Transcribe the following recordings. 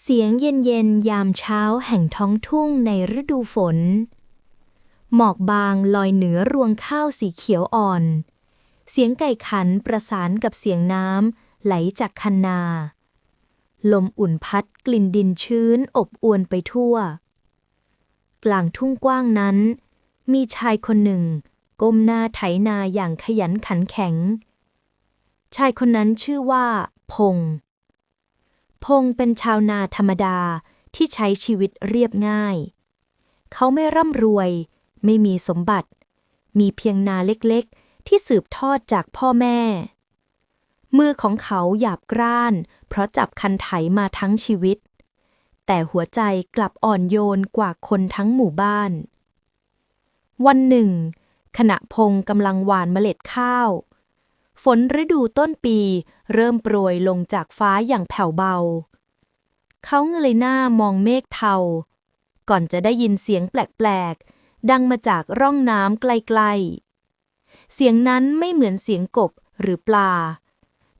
เสียงเย็นๆ ยามเช้าแห่งท้องทุ่งในฤดูฝน หมอกบางลอยเหนือรวงข้าวสีเขียวอ่อน เสียงไก่ขันประสานกับเสียงน้ำไหลจากคันนา ลมอุ่นพัดกลิ่นดินชื้นอบอวนไปทั่ว กลางทุ่งกว้างนั้น มีชายคนหนึ่ง ก้มหน้าไถนาอย่างขยันขันแข็ง ชายคนนั้นชื่อว่า พงษ์ พงเป็นชาวนาธรรมดาที่ใช้ชีวิตเรียบง่าย เขาไม่ร่ำรวย ไม่มีสมบัติ มีเพียงนาเล็กๆ ที่สืบทอดจากพ่อแม่ มือของเขาหยาบกร้าน เพราะจับคันไถมาทั้งชีวิต แต่หัวใจกลับอ่อนโยนกว่าคนทั้งหมู่บ้าน วันหนึ่ง ขณะพงกำลังหว่านเมล็ดข้าว ฝนฤดูต้นปี เริ่มโปรยลงจากฟ้าอย่างแผ่วเบา เขาเงยหน้ามองเมฆเทา ก่อนจะได้ยินเสียงแปลกๆ ดังมาจากร่องน้ำไกลๆ เสียงนั้นไม่เหมือนเสียงกบหรือปลา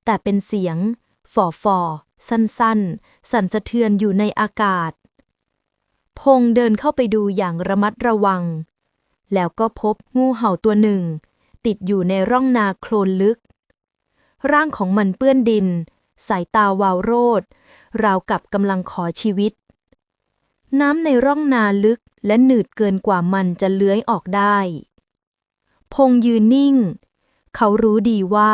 แต่เป็นเสียงฝ่อฟอสั้นๆ สั่นสะเทือนอยู่ในอากาศ พงเดินเข้าไปดูอย่างระมัดระวัง แล้วก็พบงูเห่าตัวหนึ่ง ติดอยู่ในร่องนาโคลนลึก ร่างของมันเปื้อนดิน สายตาวาวโรดราวกับกำลังขอชีวิต น้ำในร่องนาลึกและหนืดเกินกว่ามันจะเลื้อยออกได้ พงยืนนิ่ง เขารู้ดีว่า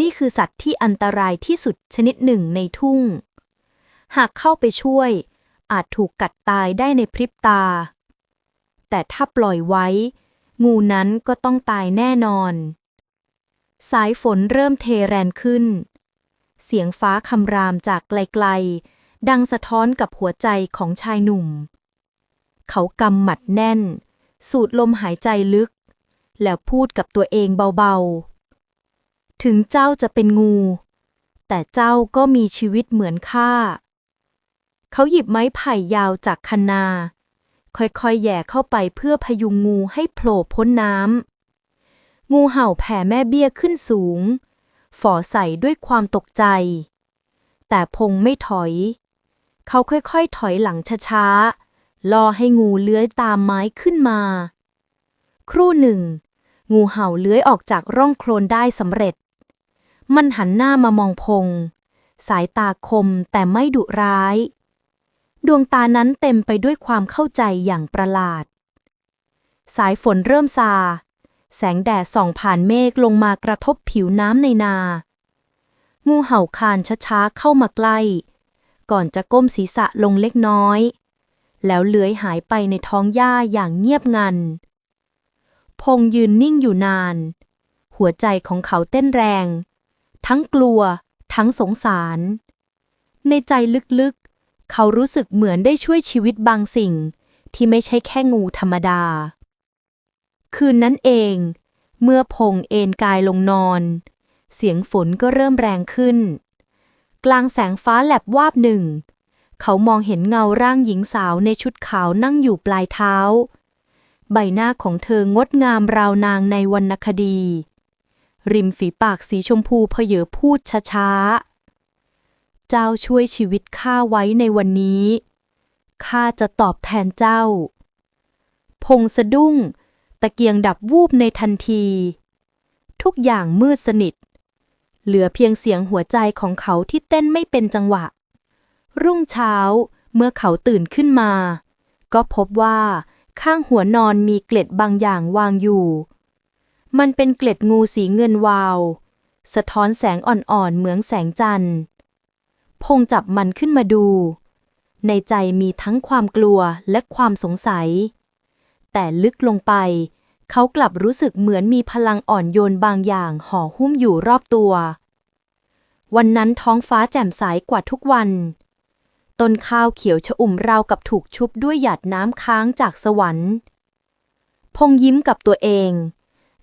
นี่คือสัตว์ที่อันตรายที่สุดชนิดหนึ่งในทุ่ง หากเข้าไปช่วย อาจถูกกัดตายได้ในพริบตา แต่ถ้าปล่อยไว้ งูนั้นก็ต้องตายแน่นอน สายฝนเริ่มเทแรงขึ้น เสียงฟ้าคำรามจากไกลๆ ดังสะท้อนกับหัวใจของชายหนุ่ม เขากำหมัดแน่น สูดลมหายใจลึก แล้วพูดกับตัวเองเบาๆ ถึงเจ้าจะเป็นงู แต่เจ้าก็มีชีวิตเหมือนข้า เขาหยิบไม้ไผ่ยาวจากคันนา ค่อยๆ แย่เข้าไปเพื่อพยุงงูให้โผล่พ้นน้ำ งูเห่าแผ่แม่เบี้ยขึ้นสูงฝ่อใส่ด้วยความตกใจ แต่พงไม่ถอย เขาค่อยๆ ถอยหลังช้าๆล่อให้งูเลื้อยตามไม้ขึ้นมา ครู่หนึ่ง งูเห่าเลื้อยออกจากร่องโคลนได้สำเร็จ มันหันหน้ามามองพง สายตาคมแต่ไม่ดุร้าย ดวงตานั้นเต็มไปด้วยความเข้าใจอย่างประหลาด สายฝนเริ่มซา แสงแดดส่องผ่านเมฆลงมากระทบผิวน้ำในนา งูเห่าคานช้าๆเข้ามาใกล้ ก่อนจะก้มศีรษะลงเล็กน้อย แล้วเลื้อยหายไปในท้องหญ้าอย่างเงียบงัน พงยืนนิ่งอยู่นาน หัวใจของเขาเต้นแรง ทั้งกลัว ทั้งสงสาร ในใจลึกๆ เขารู้สึกเหมือนได้ช่วยชีวิตบางสิ่งที่ไม่ใช่แค่งูธรรมดา คืนนั้นเอง เมื่อพงเอนกายลงนอน เสียงฝนก็เริ่มแรงขึ้น กลางแสงฟ้าแลบวาบหนึ่ง เขามองเห็นเงาร่างหญิงสาวในชุดขาวนั่งอยู่ปลายเท้า ใบหน้าของเธองดงามราวนางในวรรณคดี ริมฝีปากสีชมพูเพเยอพูดช้าๆ เจ้าช่วยชีวิตข้าไว้ในวันนี้ข้าจะตอบแทนเจ้า พงสะดุ้ง ตะเกียงดับวูบในทันที ทุกอย่างมืดสนิท เหลือเพียงเสียงหัวใจของเขาที่เต้นไม่เป็นจังหวะ รุ่งเช้าเมื่อเขาตื่นขึ้นมา ก็พบว่าข้างหัวนอนมีเกล็ดบางอย่างวางอยู่ มันเป็นเกล็ดงูสีเงินวาว สะท้อนแสงอ่อนๆเหมือนแสงจันทร์ พงจับมันขึ้นมาดู ในใจมีทั้งความกลัวและความสงสัย แต่ลึกลงไป เขากลับรู้สึกเหมือนมีพลังอ่อนโยนบางอย่างห่อหุ้มอยู่รอบตัว วันนั้นท้องฟ้าแจ่มใสกว่าทุกวัน ต้นข้าวเขียวชอุ่มราวกับถูกชุบด้วยหยาดน้ำค้างจากสวรรค์ พงยิ้มกับตัวเอง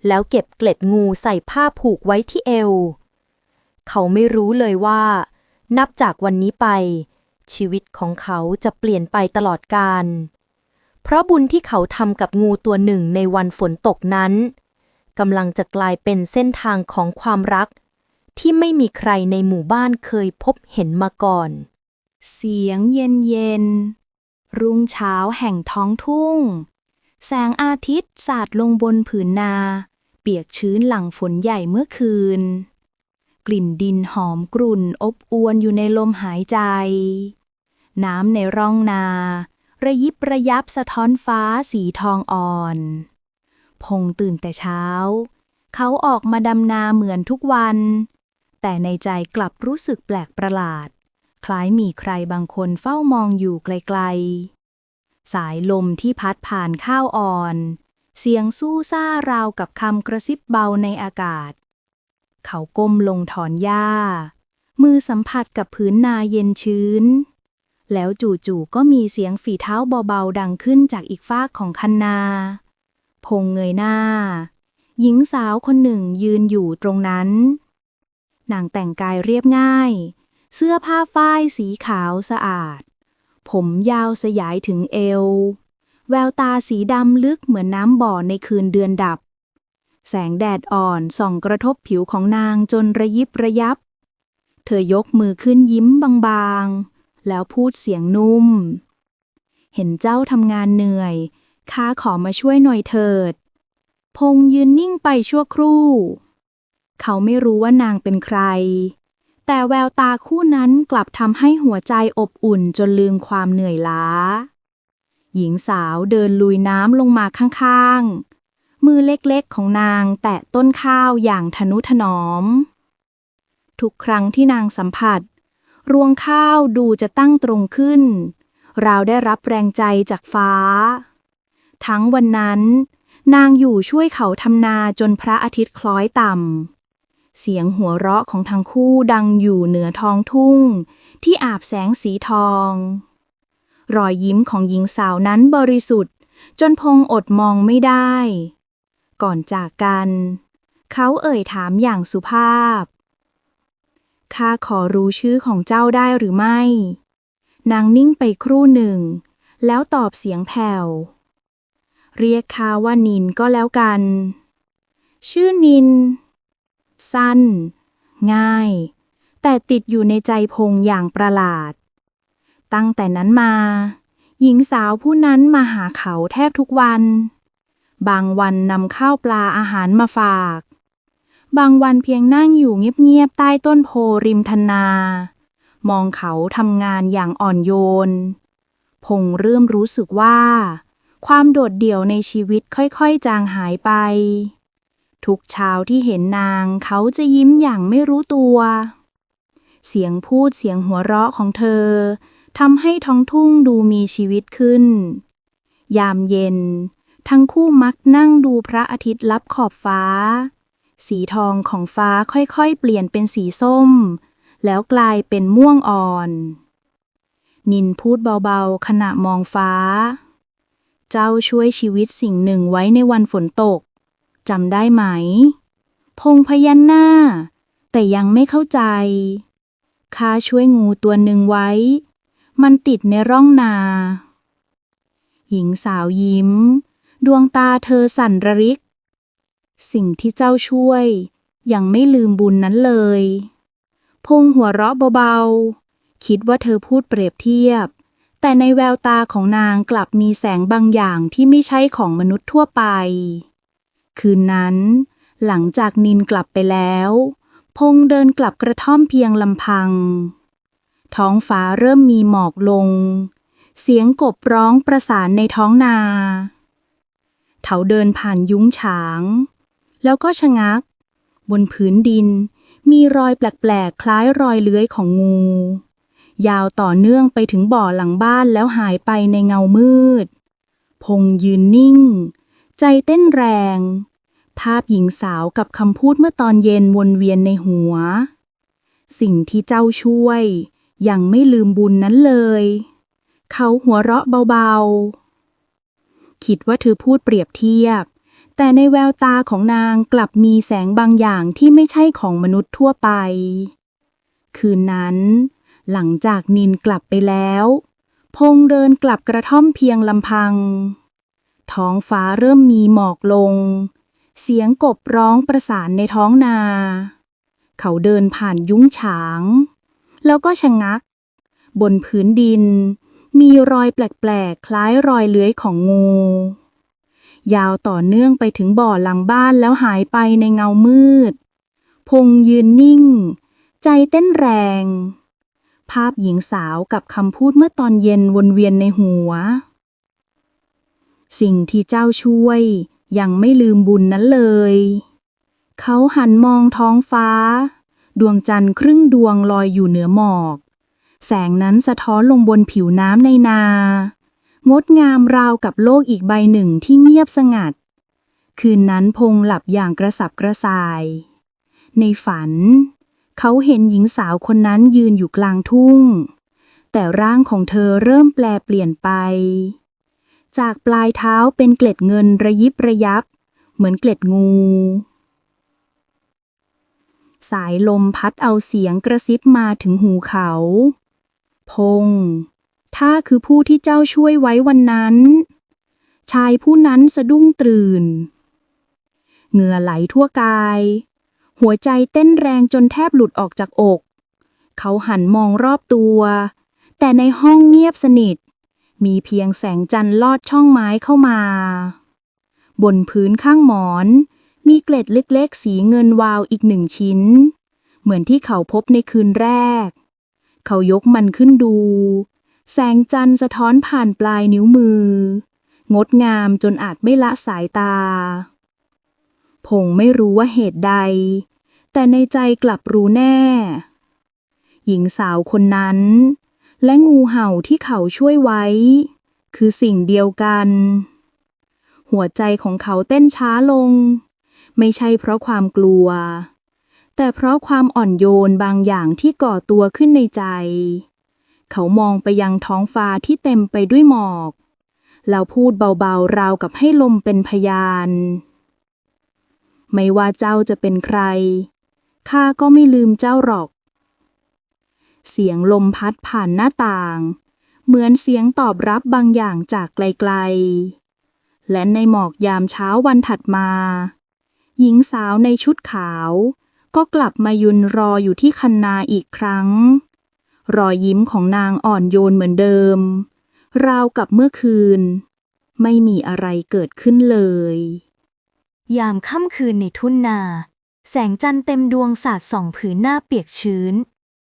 แล้วเก็บเกล็ดงูใส่ผ้าผูกไว้ที่เอว เขาไม่รู้เลยว่า นับจากวันนี้ไปชีวิตของเขาจะเปลี่ยนไปตลอดกาล เพราะบุญที่เขาทำกับงูตัวหนึ่งในวันฝนตกนั้นกำลังจะกลายเป็นเส้นทางของความรัก ที่ไม่มีใครในหมู่บ้านเคยพบเห็นมาก่อน เสียงเย็นเย็น รุ่งเช้าแห่งท้องทุ่ง แสงอาทิตย์สาดลงบนผืนนา เปียกชื้นหลังฝนใหญ่เมื่อคืน กลิ่นดินหอมกรุ่นอบอวนอยู่ในลมหายใจ น้ำในร่องนา ระยิบระยับสะท้อนฟ้าสีทองอ่อน พงตื่นแต่เช้า เขาออกมาดำนาเหมือนทุกวัน แต่ในใจกลับรู้สึกแปลกประหลาด คล้ายมีใครบางคนเฝ้ามองอยู่ไกลๆ สายลมที่พัดผ่านข้าวอ่อน เสียงสู้ซ่าราวกับคำกระซิบเบาในอากาศ เขาก้มลงถอนหญ้า มือสัมผัสกับพื้นนาเย็นชื้น แล้วจู่ๆก็มีเสียงฝีเท้าเบาๆดังขึ้นจากอีกฟากของคันนา พงเงยหน้า หญิงสาวคนหนึ่งยืนอยู่ตรงนั้นนางแต่งกายเรียบง่าย เสื้อผ้าฝ้ายสีขาวสะอาด ผมยาวสยายถึงเอว แววตาสีดำลึกเหมือนน้ำบ่อในคืนเดือนดับ แสงแดดอ่อนส่องกระทบผิวของนางจนระยิบระยับ เธอยกมือขึ้นยิ้มบางๆ แล้วพูดเสียงนุ่ม เห็นเจ้าทำงานเหนื่อยข้าขอมาช่วยหน่อยเถิด พงยืนนิ่งไปชั่วครู่ เขาไม่รู้ว่านางเป็นใคร แต่แววตาคู่นั้นกลับทำให้หัวใจอบอุ่นจนลืมความเหนื่อยล้า หญิงสาวเดินลุยน้ำลงมาข้างๆ มือเล็กๆของนางแตะต้นข้าวอย่างทนุถนอม ทุกครั้งที่นางสัมผัส รวงข้าวดูจะตั้งตรงขึ้น เราได้รับแรงใจจากฟ้า ทั้งวันนั้น นางอยู่ช่วยเขาทำนาจนพระอาทิตย์คล้อยต่ำ เสียงหัวเราะของทั้งคู่ดังอยู่เหนือท้องทุ่ง ที่อาบแสงสีทอง รอยยิ้มของหญิงสาวนั้นบริสุทธิ์ จนพงอดมองไม่ได้ ก่อนจากกัน เขาเอ่ยถามอย่างสุภาพ ข้าขอรู้ชื่อของเจ้าได้หรือไม่ นางนิ่งไปครู่หนึ่ง แล้วตอบเสียงแผ่ว เรียกข้าว่านินก็แล้วกัน ชื่อนิน สั้น ง่าย แต่ติดอยู่ในใจพงอย่างประหลาด ตั้งแต่นั้นมา หญิงสาวผู้นั้นมาหาเขาแทบทุกวัน บางวันนำข้าวปลาอาหารมาฝาก บางวันเพียงนั่งอยู่เงียบๆใต้ต้นโพริมทนา มองเขาทำงานอย่างอ่อนโยน พงเริ่มรู้สึกว่า ความโดดเดี่ยวในชีวิตค่อยๆ จางหายไป ทุกเช้าที่เห็นนางเขาจะยิ้มอย่างไม่รู้ตัว เสียงพูดเสียงหัวเราะของเธอทำให้ท้องทุ่งดูมีชีวิตขึ้น ยามเย็น ทั้งคู่มักนั่งดูพระอาทิตย์ลับขอบฟ้า สีทองของฟ้าค่อยๆ เปลี่ยนเป็นสีส้ม แล้วกลายเป็นม่วงอ่อน นินพูดเบาๆ ขณะมองฟ้า เจ้าช่วยชีวิตสิ่งหนึ่งไว้ในวันฝนตกจำได้ไหม พงพยัญหน้า แต่ยังไม่เข้าใจข้าช่วยงูตัวหนึ่งไว้ มันติดในร่องนา หญิงสาวยิ้ม ดวงตาเธอสั่นระริก สิ่งที่เจ้าช่วย ยังไม่ลืมบุญนั้นเลย พงหัวเราะเบาๆ คิดว่าเธอพูดเปรียบเทียบ แต่ในแววตาของนางกลับมีแสงบางอย่างที่ไม่ใช่ของมนุษย์ทั่วไป คืนนั้น หลังจากนินกลับไปแล้ว พงเดินกลับกระท่อมเพียงลำพัง ท้องฟ้าเริ่มมีหมอกลง เสียงกบร้องประสานในท้องนาเขาเดินผ่านยุ้งฉาง แล้วก็ชะงัก บนพื้นดิน มีรอยแปลกๆ คล้ายรอยเลื้อยของงู ยาวต่อเนื่องไปถึงบ่อหลังบ้านแล้วหายไปในเงามืด พงยืนนิ่ง ใจเต้นแรง ภาพหญิงสาวกับคำพูดเมื่อตอนเย็นวนเวียนในหัว สิ่งที่เจ้าช่วย ยังไม่ลืมบุญนั้นเลย เขาหัวเราะเบาๆ คิดว่าเธอพูดเปรียบเทียบ แต่ในแววตาของนางกลับมีแสงบางอย่างที่ไม่ใช่ของมนุษย์ทั่วไป คืนนั้น หลังจากนินกลับไปแล้ว พงเดินกลับกระท่อมเพียงลำพัง ท้องฟ้าเริ่มมีหมอกลง เสียงกบร้องประสานในท้องนา เขาเดินผ่านยุ้งฉาง แล้วก็ชะงัก บนพื้นดิน มีรอยแปลกๆ คล้ายรอยเลื้อยของงู ยาวต่อเนื่องไปถึงบ่อหลังบ้านแล้วหายไปในเงามืด พงยืนนิ่ง ใจเต้นแรง ภาพหญิงสาวกับคำพูดเมื่อตอนเย็นวนเวียนในหัว สิ่งที่เจ้าช่วย ยังไม่ลืมบุญนั้นเลย เขาหันมองท้องฟ้า ดวงจันทร์ครึ่งดวงลอยอยู่เหนือหมอก แสงนั้นสะท้อนลงบนผิวน้ำในนา งดงามราวกับโลกอีกใบหนึ่งที่เงียบสงัด คืนนั้นพงหลับอย่างกระสับกระส่าย ในฝัน เขาเห็นหญิงสาวคนนั้นยืนอยู่กลางทุ่ง แต่ร่างของเธอเริ่มแปลเปลี่ยนไป จากปลายเท้าเป็นเกล็ดเงินระยิบระยับ เหมือนเกล็ดงู สายลมพัดเอาเสียงกระซิบมาถึงหูเขา พง ถ้าคือผู้ที่เจ้าช่วยไว้วันนั้น ชายผู้นั้นสะดุ้งตื่น เหงื่อไหลทั่วกาย หัวใจเต้นแรงจนแทบหลุดออกจากอก เขาหันมองรอบตัว แต่ในห้องเงียบสนิท มีเพียงแสงจันทร์ลอดช่องไม้เข้ามา บนพื้นข้างหมอน มีเกล็ดเล็กๆ สีเงินวาวอีกหนึ่งชิ้น เหมือนที่เขาพบในคืนแรก เขายกมันขึ้นดู แสงจันทร์สะท้อนผ่านปลายนิ้วมือ งดงามจนอาจไม่ละสายตาพงไม่รู้ว่าเหตุใด แต่ในใจกลับรู้แน่ หญิงสาวคนนั้น และงูเห่าที่เขาช่วยไว้ คือสิ่งเดียวกัน หัวใจของเขาเต้นช้าลง ไม่ใช่เพราะความกลัว แต่เพราะความอ่อนโยนบางอย่างที่ก่อตัวขึ้นในใจ เขามองไปยังท้องฟ้าที่เต็มไปด้วยหมอก แล้วพูดเบาๆ ราวกับให้ลมเป็นพยาน ไม่ว่าเจ้าจะเป็นใคร ข้าก็ไม่ลืมเจ้าหรอก เสียงลมพัดผ่านหน้าต่าง เหมือนเสียงตอบรับบางอย่างจากไกลๆ และในหมอกยามเช้าวันถัดมา หญิงสาวในชุดขาวก็กลับมายืนรออยู่ที่คันนาอีกครั้ง รอยยิ้มของนางอ่อนโยนเหมือนเดิม ราวกับเมื่อคืน ไม่มีอะไรเกิดขึ้นเลย ยามค่ำคืนในทุ่นนา แสงจันทร์เต็มดวงสาดส่องผืนหน้าเปียกชื้น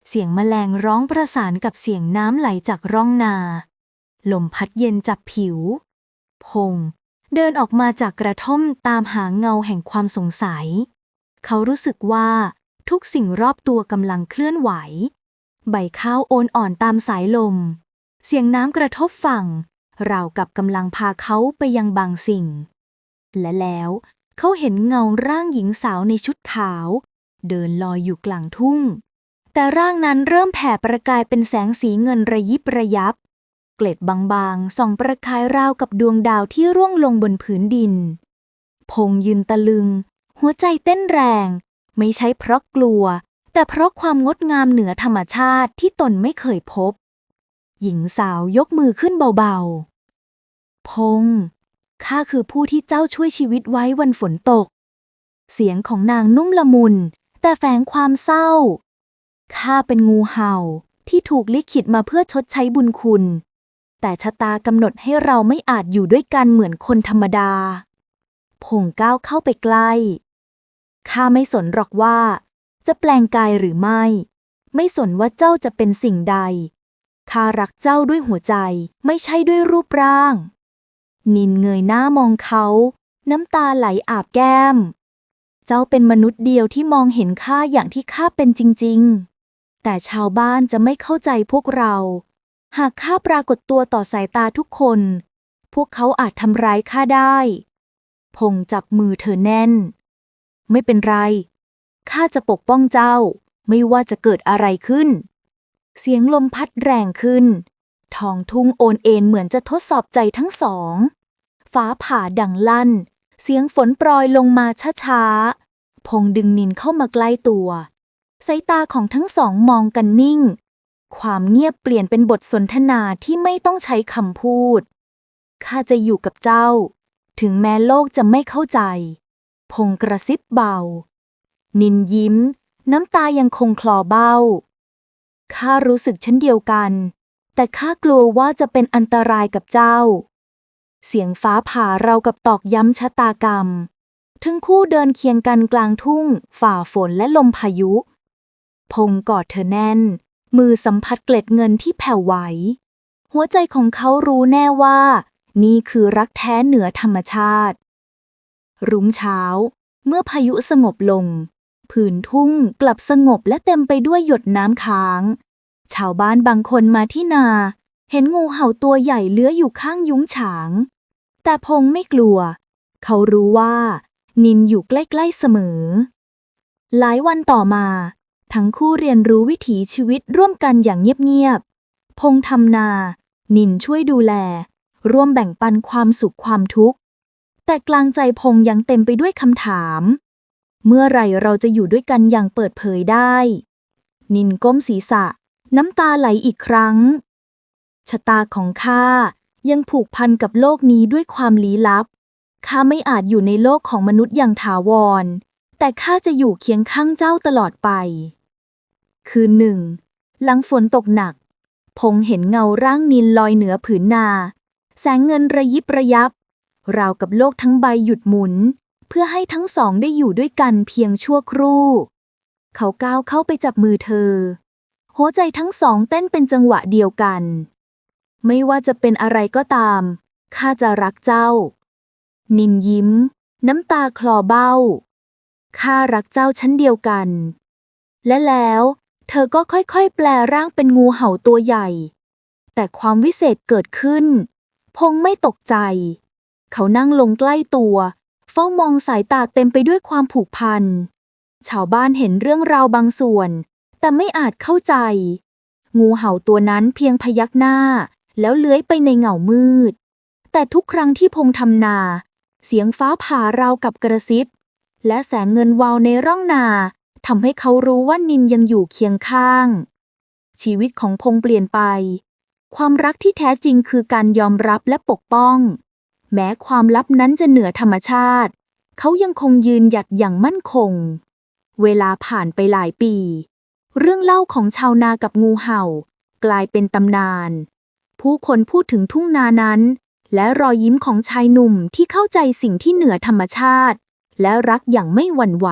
เสียงแมลงร้องประสานกับเสียงน้ำไหลจากร่องนา ลมพัดเย็นจับผิว พง เดินออกมาจากกระท่อมตามหาเงาแห่งความสงสัย เขารู้สึกว่าทุกสิ่งรอบตัวกำลังเคลื่อนไหว ใบข้าวโอนอ่อนตามสายลม เสียงน้ำกระทบฝั่ง ราวกับกำลังพาเขาไปยังบางสิ่ง และแล้วเขาเห็นเงาร่างหญิงสาวในชุดขาว เดินลอยอยู่กลางทุ่ง แต่ร่างนั้นเริ่มแผ่ประกายเป็นแสงสีเงินระยิบระยับ เกล็ดบางๆส่องประกายราวกับดวงดาวที่ร่วงลงบนผืนดิน พงยืนตะลึง หัวใจเต้นแรง ไม่ใช่เพราะกลัว แต่เพราะความงดงามเหนือธรรมชาติที่ตนไม่เคยพบ หญิงสาวยกมือขึ้นเบาๆ พงข้าคือผู้ที่เจ้าช่วยชีวิตไว้วันฝนตก เสียงของนางนุ่มละมุน แต่แฝงความเศร้า ข้าเป็นงูเห่าที่ถูกลิขิตมาเพื่อชดใช้บุญคุณ แต่ชะตากำหนดให้เราไม่อาจอยู่ด้วยกันเหมือนคนธรรมดา พงก้าวเข้าไปใกล้ ข้าไม่สนหรอกว่า จะแปลงกายหรือไม่ ไม่สนว่าเจ้าจะเป็นสิ่งใดข้ารักเจ้าด้วยหัวใจไม่ใช่ด้วยรูปร่าง นินเงยหน้ามองเขา น้ำตาไหลอาบแก้ม เจ้าเป็นมนุษย์เดียวที่มองเห็นข้าอย่างที่ข้าเป็นจริง ๆ แต่ชาวบ้านจะไม่เข้าใจพวกเรา หากข้าปรากฏตัวต่อสายตาทุกคน พวกเขาอาจทำร้ายข้าได้ พงจับมือเธอแน่น ไม่เป็นไร ข้าจะปกป้องเจ้า ไม่ว่าจะเกิดอะไรขึ้น เสียงลมพัดแรงขึ้นท้องทุ่งโอนเอ็นเหมือนจะทดสอบใจทั้งสอง ฟ้าผ่าดังลั่น เสียงฝนโปรยลงมาช้าๆ พงดึงนินเข้ามาใกล้ตัวสายตาของทั้งสองมองกันนิ่ง ความเงียบเปลี่ยนเป็นบทสนทนาที่ไม่ต้องใช้คำพูด ข้าจะอยู่กับเจ้า ถึงแม้โลกจะไม่เข้าใจ พงกระซิบเบา นินยิ้ม น้ำตายังคงคลอเบ้า ข้ารู้สึกเช่นเดียวกัน แต่ข้ากลัวว่าจะเป็นอันตรายกับเจ้า เสียงฟ้าผ่าเรากับตอกย้ำชะตากรรม ทั้งคู่เดินเคียงกันกลางทุ่ง ฝ่าฝนและลมพายุ พงกอดเธอแน่น มือสัมผัสเกล็ดเงินที่แผ่วไหว หัวใจของเขารู้แน่ว่า นี่คือรักแท้เหนือธรรมชาติ รุ่งเช้า เมื่อพายุสงบลง ผืนทุ่งกลับสงบและเต็มไปด้วยหยดน้ำค้าง ชาวบ้านบางคนมาที่นา เห็นงูเห่าตัวใหญ่เลื้อยอยู่ข้างยุ้งฉาง แต่พงไม่กลัว เขารู้ว่า นินอยู่ใกล้ๆเสมอ หลายวันต่อมา ทั้งคู่เรียนรู้วิถีชีวิตร่วมกันอย่างเงียบๆพงทำนา นินช่วยดูแล ร่วมแบ่งปันความสุขความทุกข์แต่กลางใจพงยังเต็มไปด้วยคำถาม เมื่อไรเราจะอยู่ด้วยกันอย่างเปิดเผยได้ นินก้มศีรษะ น้ำตาไหลอีกครั้ง ชะตาของข้ายังผูกพันกับโลกนี้ด้วยความลี้ลับ ข้าไม่อาจอยู่ในโลกของมนุษย์อย่างถาวร แต่ข้าจะอยู่เคียงข้างเจ้าตลอดไป คืนหนึ่ง หลังฝนตกหนัก พงเห็นเงาร่างนินลอยเหนือผืนนา แสงเงินระยิบระยับ ราวกับโลกทั้งใบหยุดหมุน เพื่อให้ทั้งสองได้อยู่ด้วยกันเพียงชั่วครู่ เขาก้าวเข้าไปจับมือเธอ หัวใจทั้งสองเต้นเป็นจังหวะเดียวกัน ไม่ว่าจะเป็นอะไรก็ตาม ข้าจะรักเจ้า นินยิ้ม น้ำตาคลอเบ้า ข้ารักเจ้าชั้นเดียวกัน และแล้ว เธอก็ค่อยๆ แปลร่างเป็นงูเห่าตัวใหญ่ แต่ความวิเศษเกิดขึ้น พงไม่ตกใจ เขานั่งลงใกล้ตัว เฝ้ามองสายตาเต็มไปด้วยความผูกพัน ชาวบ้านเห็นเรื่องราวบางส่วน แต่ไม่อาจเข้าใจ งูเห่าตัวนั้นเพียงพยักหน้า แล้วเลื้อยไปในเงามืด แต่ทุกครั้งที่พงทำนา เสียงฟ้าผ่าราวกับกระซิบ และแสงเงินวาวในร่องนาทำให้เขารู้ว่านินยังอยู่เคียงข้าง ชีวิตของพงเปลี่ยนไป ความรักที่แท้จริงคือการยอมรับและปกป้อง แม้ความลับนั้นจะเหนือธรรมชาติ เขายังคงยืนหยัดอย่างมั่นคง เวลาผ่านไปหลายปี เรื่องเล่าของชาวนากับงูเห่า กลายเป็นตำนาน ผู้คนพูดถึงทุ่งนานั้น และรอยยิ้มของชายหนุ่มที่เข้าใจสิ่งที่เหนือธรรมชาติ และรักอย่างไม่หวั่นไหว